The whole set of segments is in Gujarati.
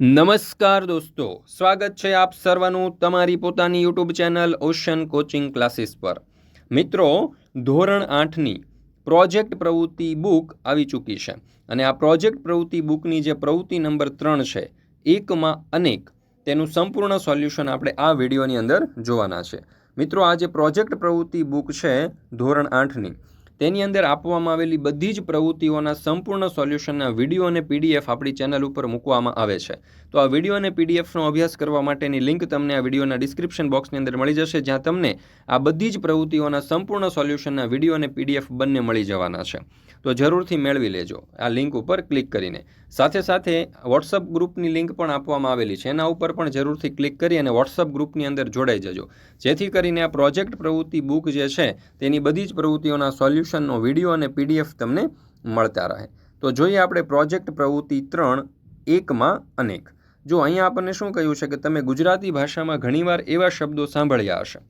નમસ્કાર દોસ્તો, સ્વાગત છે આપ સર્વનું તમારી પોતાની YouTube channel ocean coaching classes પર. મિત્રો, ધોરણ આઠની પ્રોજેક્ટ પ્રવૃત્તિ બુક આવી ચૂકી છે અને આ પ્રોજેક્ટ પ્રવૃત્તિ બુકની જે પ્રવૃત્તિ નંબર ત્રણ છે, એકમાં અનેક, તેનું સંપૂર્ણ સોલ્યુશન આપણે આ વિડીયોની અંદર જોવાના છે. મિત્રો, આ જે પ્રોજેક્ટ પ્રવૃત્તિ બુક છે, ધોરણ આઠની તેની અંદર આપવામાં આવેલી બધી જ પ્રવૃત્તિઓના સંપૂર્ણ સોલ્યુશનના વીડિયો અને પીડીએફ આપણી ચેનલ ઉપર મૂકવામાં આવે છે. તો આ વીડિયો અને પીડીએફનો અભ્યાસ કરવા માટેની લિંક તમને આ વિડીયોના ડિસ્ક્રિપ્શન બોક્સની અંદર મળી જશે, જ્યાં તમને આ બધી જ પ્રવૃત્તિઓના સંપૂર્ણ સોલ્યુશનના વીડિયો અને પીડીએફ બંને મળી જવાના છે. તો જરૂરથી મેળવી લેજો. આ લિંક ઉપર ક્લિક કરીને. સાથે સાથે વોટ્સઅપ ગ્રુપની લિંક પણ આપવામાં આવેલી છે. એના ઉપર પણ જરૂરથી ક્લિક કરી અને વોટ્સઅપ ગ્રુપની અંદર જોડાઈ જજો. જેથી કરીને આ પ્રોજેક્ટ પ્રવૃત્તિ બુક જે છે, તેની બધી જ પ્રવૃત્તિઓના સોલ્યુશનનો વીડિયો અને પીડીએફ તમને મળતા રહે. તો જોઈએ આપણે પ્રોજેક્ટ પ્રવૃત્તિ ત્રણ એકમાં અનેક. જો અહીંયા આપણને શું કહ્યું છે કે તમે ગુજરાતી ભાષામાં ઘણીવાર એવા શબ્દો સાંભળ્યા હશે,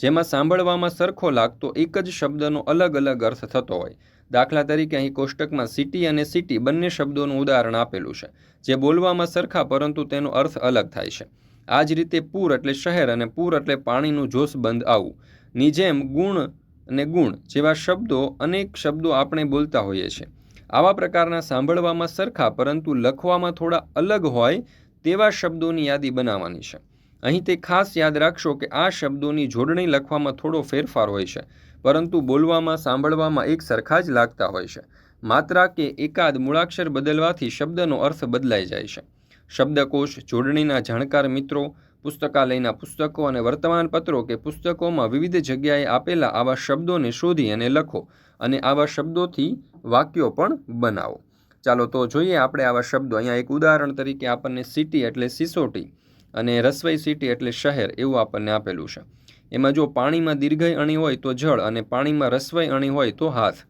જેમાં સાંભળવામાં સરખો લાગતો એક જ શબ્દનો અલગ અલગ અર્થ થતો હોય. દાખલા તરીકે અહીં કોષ્ટકમાં સિટી અને સિટી બંને શબ્દોનું ઉદાહરણ આપેલું છે, જે બોલવામાં સરખા પરંતુ તેનો અર્થ અલગ થાય છે. આ જ રીતે પૂર એટલે શહેર અને પૂર એટલે પાણીનું જોશબંધ આવવું. ની જેમ ગુણ અને ગુણ જેવા શબ્દો અનેક શબ્દો આપણે બોલતા હોઈએ છીએ. આવા પ્રકારના સાંભળવામાં સરખા, પરંતુ લખવામાં થોડા અલગ હોય તેવા શબ્દોની યાદી બનાવવાની છે. અહીં તે ખાસ યાદ રાખશો કે આ શબ્દોની જોડણી લખવામાં થોડો ફેરફાર હોય છે, પરંતુ બોલવામાં, સાંભળવામાં એક સરખા જ લાગતા હોય છે. માત્રા કે એકાદ મૂળાક્ષર બદલવાથી શબ્દનો અર્થ બદલાઈ જાય છે. શબ્દકોશ, જોડણીના જાણકાર મિત્રો પુસ્તકાલયના પુસ્તકો અને વર્તમાનપત્રો કે પુસ્તકોમાં વિવિધ જગ્યાએ આપેલા આવા શબ્દોને શોધી અને લખો અને આવા શબ્દોથી વાક્યો પણ બનાવો. ચાલો તો જોઈએ આપણે આવા શબ્દો. અહીંયા એક ઉદાહરણ તરીકે આપણને સિટી એટલે સિસોટી અને રસવાઈ સિટી એટલે શહેર એવું આપણને આપેલું છે. એમાં જો પાણીમાં દીર્ઘય અણી હોય તો જળ અને પાણીમાં રસવાઈ અણી હોય તો હાથ.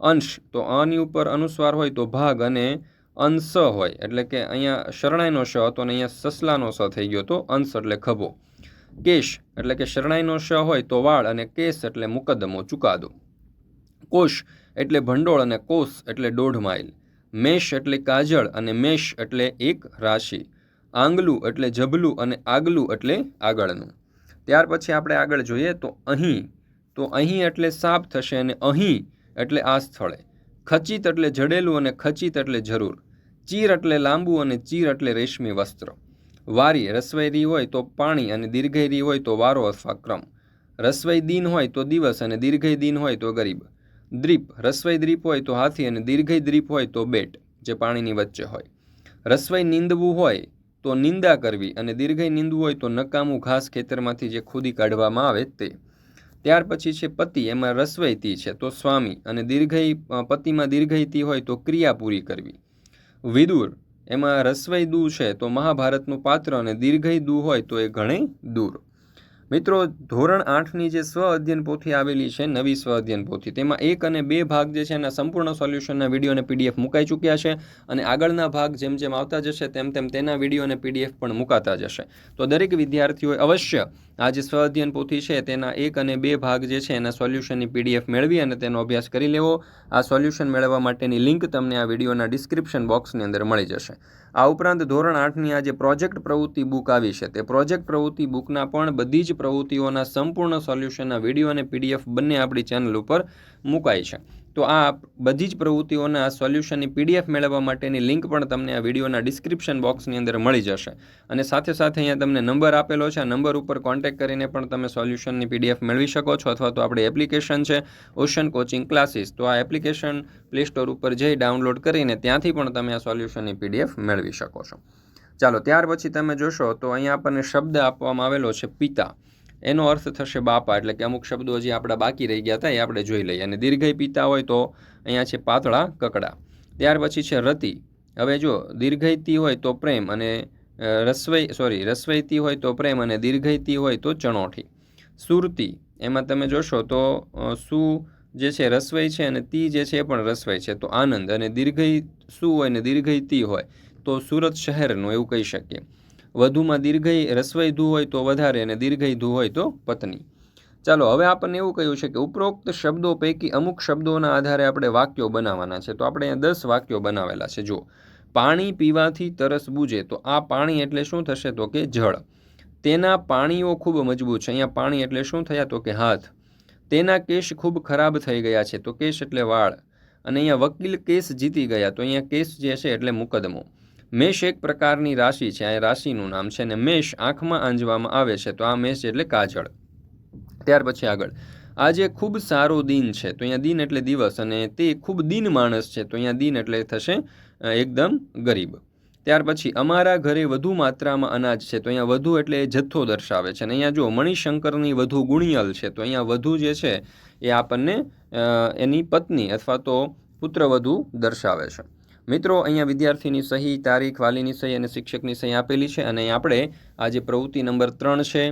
અંશ તો અની ઉપર અનુસ્વાર હોય તો ભાગ અને અંશ હોય, એટલે કે અહીંયા શરણાઈનો શ હતો અને અહીંયા સસલાનો સ થઈ ગયો તો અંશ એટલે ખભો. કેશ, એટલે કે શરણાઈનો શ હોય તો વાળ અને કેસ એટલે મુકદ્દમો, ચુકાદો. કોશ એટલે ભંડોળ અને કોષ એટલે દોઢ માઇલ. મેષ એટલે કાજળ અને મેષ એટલે એક રાશિ. આંગલું એટલે જબલું અને આગલું એટલે આગળનું. ત્યાર પછી આપણે આગળ જોઈએ તો અહીં. તો અહીં એટલે સાપ થશે અને અહીં એટલે આ સ્થળે. ખચિત એટલે જડેલું અને ખચિત એટલે જરૂર. ચીર એટલે લાંબુ અને ચીર એટલે રેશમી વસ્ત્ર. વારી રસવૈરી હોય તો પાણી અને દીર્ઘૈરી હોય તો વારો અથવા ક્રમ. રસવઈ દિન હોય તો દિવસ અને દીર્ઘય દિન હોય તો ગરીબ. દ્રીપ રસવઈ દ્રીપ હોય તો હાથી અને દીર્ઘય દ્રીપ હોય તો બેટ, જે પાણીની વચ્ચે હોય. રસવઈ નીંદવું હોય તો નિંદા કરવી અને દીર્ઘય નીંદવું હોય તો નકામું ઘાસ ખેતરમાંથી જે ખુદી કાઢવામાં આવે તે. ત્યાર પછી છે પતિ, એમાં રસવૈતી છે તો સ્વામી અને દીર્ઘઈ પતિમાં દીર્ઘયતી હોય તો ક્રિયા પૂરી કરવી. વિદુર. એમાં રસવઈ દુ છે તો મહાભારતનું પાત્ર અને દીર્ઘઈ દુ હોય તો એ ઘણે દૂર. મિત્રો, ધોરણ આઠની જે સ્વ અધ્યયન પોથી આવેલી છે, નવી સ્વ અધ્યયન પોથી, તેમાં એક અને બે ભાગ જે છે એના સંપૂર્ણ સોલ્યુશનના વીડિયો અને પીડીએફ મુકાઈ ચૂક્યા છે અને આગળના ભાગ જેમ જેમ આવતા જશે તેમ તેમ તેના વીડિયો અને પીડીએફ પણ મુકાતા જશે. તો દરેક વિદ્યાર્થીઓએ અવશ્ય આ જે સ્વ પોથી છે, તેના એક અને બે ભાગ જે છે, એના સોલ્યુશનની પીડીએફ મેળવી અને તેનો અભ્યાસ કરી લેવો. આ સોલ્યુશન મેળવવા માટેની લિંક તમને આ વિડીયોના ડિસ્ક્રિપ્શન બોક્સની અંદર મળી જશે. આ ઉપરાંત ધોરણ આઠની આ જે પ્રોજેક્ટ પ્રવૃત્તિ બુક આવી છે. તે પ્રોજેક્ટ પ્રવૃત્તિ બુકના પણ બધી જ પ્રવૃત્તિઓના સંપૂર્ણ સોલ્યુશનના વીડિયો અને પીડીએફ બંને આપણી ચેનલ ઉપર મુકાય છે. તો આ બધી જ પ્રવૃત્તિઓના સોલ્યુશનની પીડીએફ મેળવવા માટેની લિંક પણ તમને આ વિડીયોના ડિસ્ક્રિપ્શન બોક્સની અંદર મળી જશે. અને સાથે સાથે અહીંયા તમને નંબર આપેલો છે. આ નંબર ઉપર કોન્ટેક્ટ કરીને પણ તમે સોલ્યુશનની પીડીએફ મેળવી શકો છો અથવા તો આપણી એપ્લિકેશન છે, ઓશન કોચિંગ ક્લાસીસ. તો આ એપ્લિકેશન પ્લે સ્ટોર ઉપર જઈ ડાઉનલોડ કરીને ત્યાંથી પણ તમે આ સોલ્યુશનની પીડીએફ મેળવી શકો છો. ચાલો, ત્યાર પછી તમે જોશો તો અહીંયા આપણને શબ્દ આપવામાં આવેલો છે, પિતા. એનો અર્થ થશે બાપા, એટલે કે અમુક શબ્દો હજી આપણા બાકી રહી ગયા હતા, એ આપણે જોઈ લઈએ. અને દીર્ઘય પિતા હોય તો અહીંયા છે પાતળા કકડા. ત્યાર પછી છે રતિ. હવે જો, દીર્ઘયતી હોય તો પ્રેમ અને રસવઈ સોરી રસવઈતી હોય તો પ્રેમ અને દીર્ઘયતી હોય તો ચણોઠી. સુરતી, એમાં તમે જોશો તો સુ જે છે રસવઈ છે અને તી જે છે એ પણ રસવઈ છે. તો આનંદ અને દીર્ઘય શું હોય ને દીર્ઘય તી હોય તો સુરત શહેરનું એવું કહી શકીએ. વધુમાં દીર્ઘય રસવઈ ધુ હોય તો વધારે અને દીર્ઘય ધુ હોય તો પત્ની. ચાલો, હવે આપણને એવું કહ્યું છે કે ઉપરોક્ત શબ્દો પૈકી અમુક શબ્દોના આધારે આપણે વાક્યો બનાવવાના છે. તો આપણે અહીંયા દસ વાક્યો બનાવેલા છે. જો, પાણી પીવાથી તરસ બૂજે, તો આ પાણી એટલે શું થશે? તો કે જળ. તેના પાણીઓ ખૂબ મજબૂત છે. અહીંયા પાણી એટલે શું થયા? તો કે હાથ. તેના કેશ ખૂબ ખરાબ થઈ ગયા છે. તો કેશ એટલે વાળ. અને અહીંયા વકીલ કેસ જીતી ગયા. તો અહીંયા કેસ જે છે એટલે મુકદમો મેષ એક પ્રકારની રાશિ છે. આ રાશિનું નામ છે અને મેષ આંખમાં આંજવામાં આવે છે. તો આ મેષ એટલે કાજળ. ત્યાર પછી આગળ. આજે ખૂબ સારો દિન છે. તો અહીંયા દિન એટલે દિવસ અને તે ખૂબ દિન માણસ છે. તો અહીંયા દિન એટલે થશે એકદમ ગરીબ. ત્યાર પછી અમારા ઘરે વધુ માત્રામાં અનાજ છે. તો અહીંયા વધુ એટલે જથ્થો દર્શાવે છે. અને અહીંયા જો મણિશંકરની વધુ ગુણિયલ છે. તો અહીંયા વધુ જે છે એ આપણને એની પત્ની અથવા તો પુત્રવધુ દર્શાવે છે. મિત્રો, અહીંયા વિદ્યાર્થીની સહી, તારીખ, વાલીની સહી અને શિક્ષકની સહી આપેલી છે અને આપણે આ જે પ્રવૃત્તિ નંબર ત્રણ છે.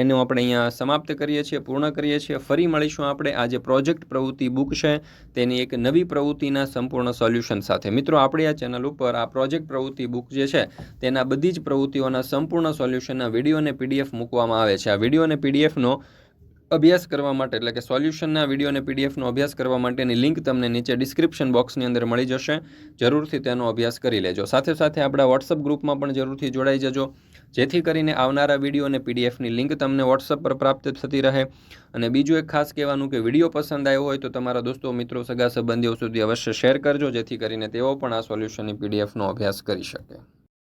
એનું આપણે અહીંયા સમાપ્ત કરીએ છીએ, પૂર્ણ કરીએ છીએ. ફરી મળીશું આપણે. આજે પ્રોજેક્ટ પ્રવૃત્તિ બુક છે. તેની એક નવી પ્રવૃત્તિના સંપૂર્ણ સોલ્યુશન સાથે. મિત્રો, આપણે આ ચેનલ ઉપર આ પ્રોજેક્ટ પ્રવૃત્તિ બુક જે છે, તેના બધી જ પ્રવૃત્તિઓના સંપૂર્ણ સોલ્યુશનના વીડિયો અને પીડીએફ મૂકવામાં આવે છે. આ વીડિયો અને પીડીએફનો અભ્યાસ કરવા માટે, એટલે કે સોલ્યુશનના વીડિયો અને પીડીએફનો અભ્યાસ કરવા માટેની લિંક તમને નીચે ડિસ્ક્રિપ્શન બોક્સની અંદર મળી જશે. જરૂરથી તેનો અભ્યાસ કરી લેજો. સાથે સાથે આપણા વોટ્સઅપ ગ્રુપમાં પણ જરૂરથી જોડાઈ જજો. જેથી કરીને આવનારા વીડિયો અને પીડીએફની લિંક તમને વોટ્સઅપ પર પ્રાપ્ત થતી રહે. અને બીજું એક ખાસ કહેવાનું કે વીડિયો પસંદ આવ્યો હોય તો તમારા દોસ્તો, મિત્રો, સગા, સંબંધીઓ સુધી અવશ્ય શેર કરજો, જેથી કરીને તેઓ પણ આ સોલ્યુશનની પીડીએફનો અભ્યાસ કરી શકે.